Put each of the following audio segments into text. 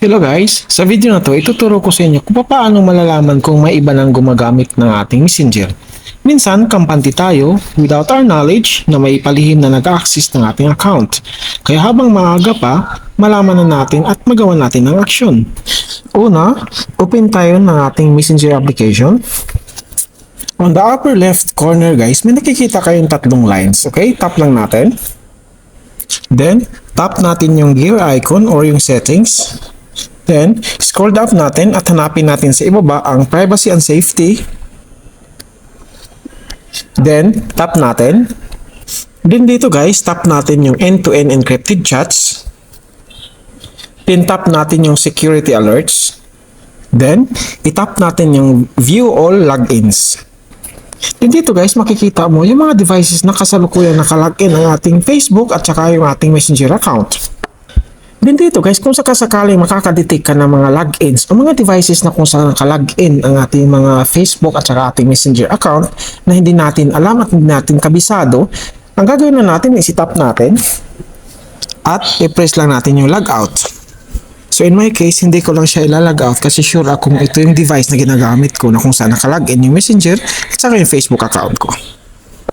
Hello guys! Sa video na to, ituturo ko sa inyo kung paano malalaman kung may iba nang gumagamit ng ating messenger. Minsan, kampante tayo without our knowledge na may palihim na nag-access ng ating account. Kaya habang maaga pa, malaman na natin at magawa natin ng aksyon. Una, open tayo ng ating messenger application. On the upper left corner guys, may nakikita kayong tatlong lines. Okay, tap lang natin. Then, tap natin yung gear icon or yung settings. Then, scroll down natin at hanapin natin sa ibaba ang privacy and safety. Then, tap natin. Then dito guys, tap natin yung end-to-end encrypted chats. Then tap natin yung security alerts. Then, itap natin yung view all logins. Then dito guys, makikita mo yung mga devices na kasalukuyan nakalagin ang ating Facebook at saka yung ating Messenger account. Then dito guys, kung sakasakaling makakadetect ka ng mga logins o mga devices na kung saan nakalagin ang ating mga Facebook at saka ating Messenger account na hindi natin alam at hindi natin kabisado, ang gagawin na natin is itap natin at i-press lang natin yung logout. So in my case, hindi ko lang siya ilalag out kasi sure ako kung ito yung device na ginagamit ko na kung saan nakalagin yung Messenger at saka yung Facebook account ko.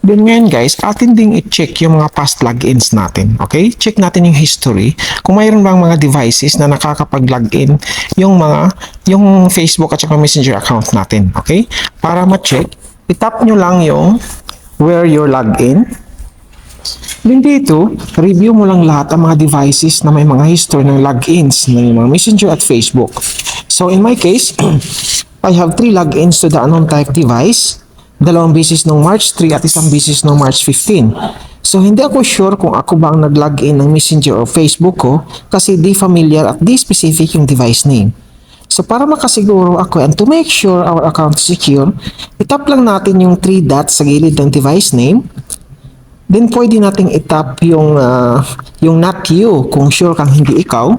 Then ngayon guys, atin ding i-check yung mga past logins natin. Okay? Check natin yung history. Kung mayroon bang mga devices na nakakapag-login yung mga, yung Facebook at saka Messenger account natin. Okay? Para ma-check, itap nyo lang yung where you're logged in. Then dito, review mo lang lahat ang mga devices na may mga history ng logins ng mga Messenger at Facebook. So in my case, I have three logins to the unknown type device, dalawang beses noong March 3 at isang beses noong March 15. So hindi ako sure kung ako ba ang nag-login ng Messenger o Facebook ko kasi di familiar at di specific yung device name. So para makasiguro ako and to make sure our account is secure, itap lang natin yung three dots sa gilid ng device name Then pwede nating itap yung ah, yung not you kung sure kang hindi ikaw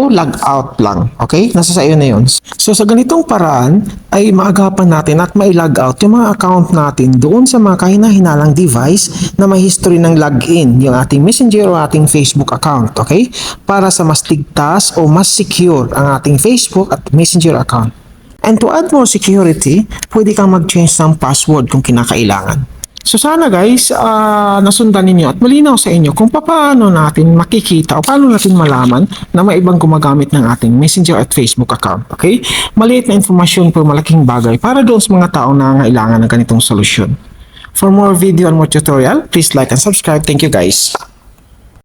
o log out lang. Okay? Nasa sa iyo na yun. So sa ganitong paraan ay maagapan natin at mai-log out yung mga account natin doon sa mga kahina-hinalang device na may history ng login, yung ating Messenger o ating Facebook account. Okay? Para sa mas ligtas o mas secure ang ating Facebook at Messenger account. And to add more security, pwede kang mag-change ng password kung kinakailangan. So sana guys, ah, nasundan ninyo at malinaw sa inyo kung paano natin makikita o paano natin malaman na may ibang gumagamit ng ating Messenger at Facebook account. Okay? Maliit na informasyon pero malaking bagay para doon sa mga tao na nangailangan ng ganitong solusyon. For more video and more tutorial, please like and subscribe. Thank you guys.